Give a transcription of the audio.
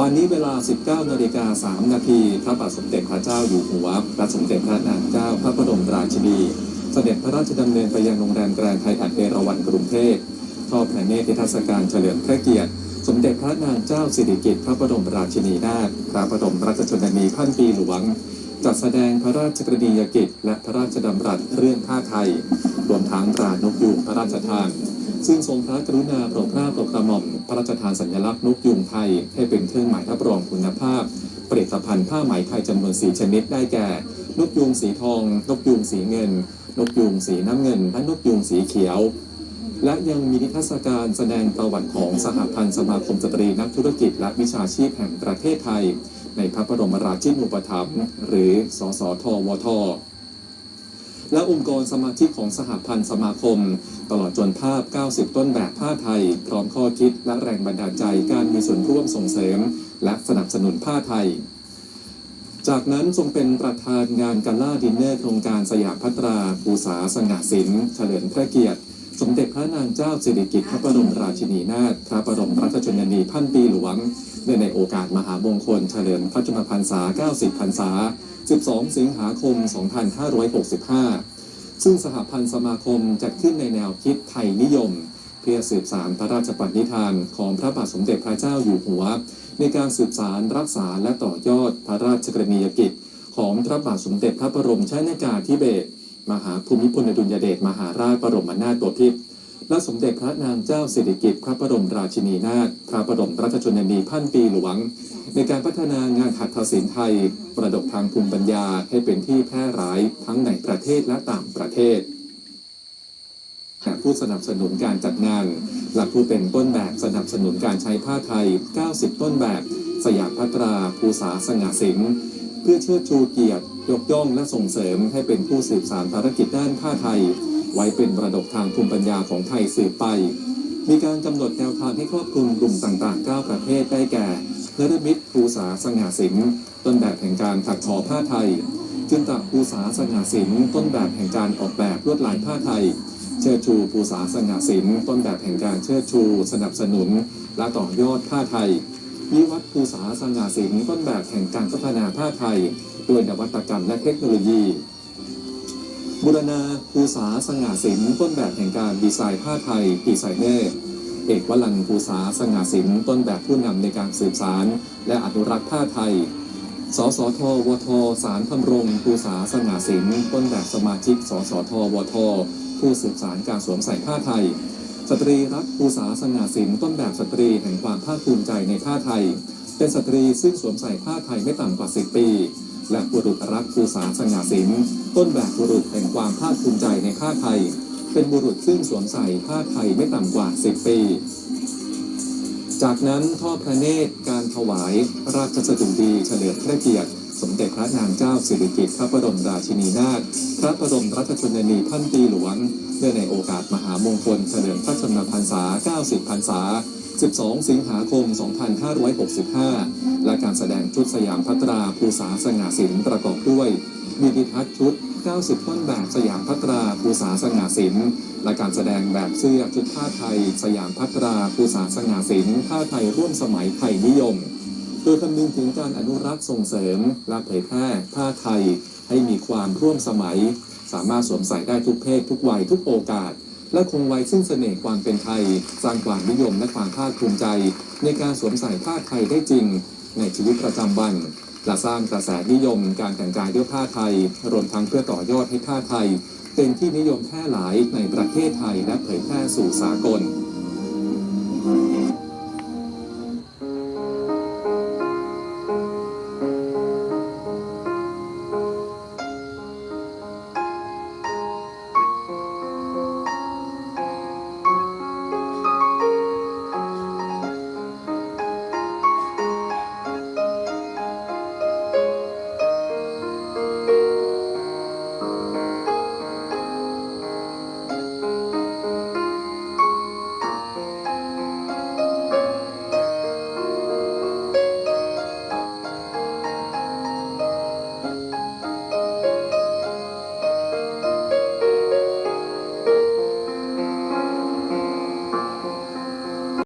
วันนี้เวลา 19นาฬิกา3นาทีพระบาทสมเด็จพระเจ้าอยู่หัวพระสมเด็จพระนางเจ้าพระบรมราชินีเสด็จพระราชดำเนินไปยังโรงแรมแกรนด์ไทยอันเอราวันกรุงเทพทอดพระเนตรนิทรรศการเฉลิมพระเกียรติ สมเด็จพระนางเจ้าสิริกิติ์พระบรมราชินีนาถพระบรมราชชนนีพันปีหลวง จัดแสดงพระราชกรณียกิจ และพระราชดำรัสเรื่องผ้าไทย รวมทั้งตรานกยูงพระราชทาน ซึ่งทรงพระกรุณาโปรดเกล้าโปรดกระหม่อมพระราชทานสัญลักษณ์นกยูงไทย ให้เป็นเครื่องหมายรับรองคุณภาพผลิตภัณฑ์ผ้าไหมไทยจำนวนสีชนิดได้แก่ นกยูงสีทอง นกยูงสีเงิน นกยูงสีน้ำเงิน และนกยูงสีเขียว และยังมีนิทรรศการแสดงประวัติของสหพันธ์สมาคมสตรีนักธุรกิจ และวิชาชีพแห่งประเทศไทย ในพระบรมราชินูปถัมภ์หรือ สสทวท และองค์กรสมาชิกของสหพันธ์สมาคม ตลอดจนภาพ 90 ต้นแบบผ้าไทย พร้อมข้อคิดและแรงบันดาลใจการมีส่วนร่วมส่งเสริม และสนับสนุนผ้าไทย จากนั้นทรงเป็นประธานงานกาล่าดินเนอร์โครงการสยามพัตราภูษาสง่าศิลป์เฉลิมพระเกียรติ สมเด็จพระนางเจ้าสิริกิติ์พระบรมราชินีนาถพระบรมราชชนนีพันปีหลวงเนื่องในโอกาสมหามงคลเฉลิมพระชนมพรรษา 90 พรรษา 12 สิงหาคม 2565 ซึ่งสหพันธ์สมาคมจัดขึ้นในแนวคิดไทยนิยม เพื่อสืบสารพระราชปณิธานของพระบาทสมเด็จพระเจ้าอยู่หัว ในการสืบสารรักษาและต่อยอดพระราชกรณียกิจ ของพระบาทสมเด็จพระบรมชนากาธิเบศร มหาภูมิพลอดุลยเดชมหาราชบรมนาถบพิตรและสมเด็จพระนางเจ้าสิริกิติ์พระบรมราชินีนาถพระบรมราชชนนีพันปีหลวง ในการพัฒนางานหัตถศิลป์ไทย ประดกทางภูมิปัญญาให้เป็นที่แพร่หลายทั้งในประเทศและต่างประเทศผู้สนับสนุนการจัดงานและผู้เป็นต้นแบบสนับสนุนการใช้ผ้าไทย 90 ต้นแบบ สยามพัตราภูษาสง่าสินเพื่อเชิดชูเกียรติ ยกย่องและส่งเสริมให้เป็นผู้สืบสานภารกิจด้านผ้าไทย ไว้เป็นประดกทางภูมิปัญญาของไทยสืบไป มีการกำหนดแนวทางให้ครอบคลุมกลุ่มต่างๆ 9 ประเภทได้แก่เนรมิตภูษาสง่าสินต้นแบบแห่งการถักทอผ้าไทยจึงตักภูษาสง่าสินต้นแบบแห่งการออกแบบลวดลายผ้าไทย เชิดชูภูษาสง่าสินต้นแบบแห่งการเชิดชู สนับสนุน และต่อยอดผ้าไทย วิวัฒน์ภูษาสง่าสินต้นแบบแห่งการพัฒนาผ้าไทย ด้วยนวัตกรรมและเทคโนโลยี บุรณาภูษาสง่าสินต้นแบบแห่งการดีไซน์ผ้าไทยดีไซเนอร์เอกวลันภูษาสง่าสินต้นแบบผู้นำในการสืบสารและอนุรักษ์ผ้าไทยสสทวท สารทำรงภูษาสง่าสินต้นแบบสมาชิก สสทวท ผู้สืบสารการสวมใส่ผ้าไทย สตรีรักภูษาสง่าสินต้นแบบสตรีแห่งความภาคภูมิใจในผ้าไทย เป็นสตรีซึ่งสวมใส่ผ้าไทยไม่ต่ำกว่า 10 ปี และบุรุษรักภูษาสง่าสินต้นแบบบุรุษแห่งความภาคภูมิใจในผ้าไทย เป็นบุรุษซึ่งสวมใส่ผ้าไทยไม่ต่ำกว่า 10 ปี จากนั้นทอดพระเนตรการถวาย ราชสดุดีเฉลิมพระเกียรติ สมเด็จพระนางเจ้าสิริกิติ์พระบรมราชินีนาถพระบรมราชชนนีพันปีหลวงเนื่องในโอกาสมหามงคลเฉลิมพระชนมพรรษา 90 พรรษา 12 สิงหาคม 2565 และการแสดงชุดสยามพัตราภูษาสง่าสินประกอบด้วยมีดิทัศชุด 90 ต้นแบบสยามพัตราภูษาสง่าสินและการแสดงแบบเสื้อชุดผ้าไทย สยามพัตราภูษาสง่าสินผ้าไทยร่วมสมัยไทยนิยม โดยคำนึงถึงการอนุรักษ์ส่งเสริมและเผยแพร่ผ้าไทยให้มีความร่วมสมัย สามารถสวมใส่ได้ทุกเพศ ทุกวัยทุกโอกาส และคงไว้ซึ่งเสน่ห์ความเป็นไทย สร้างความนิยมและความภาคภูมิใจ ในการสวมใส่ผ้าไทยได้จริง ในชีวิตประจำวันและสร้างกระแสนิยมการแต่งกายด้วยผ้าไทย รวมทั้งเพื่อต่อยอดให้ผ้าไทย เป็นที่นิยมแพร่หลายในประเทศไทยและเผยแพร่สู่สากล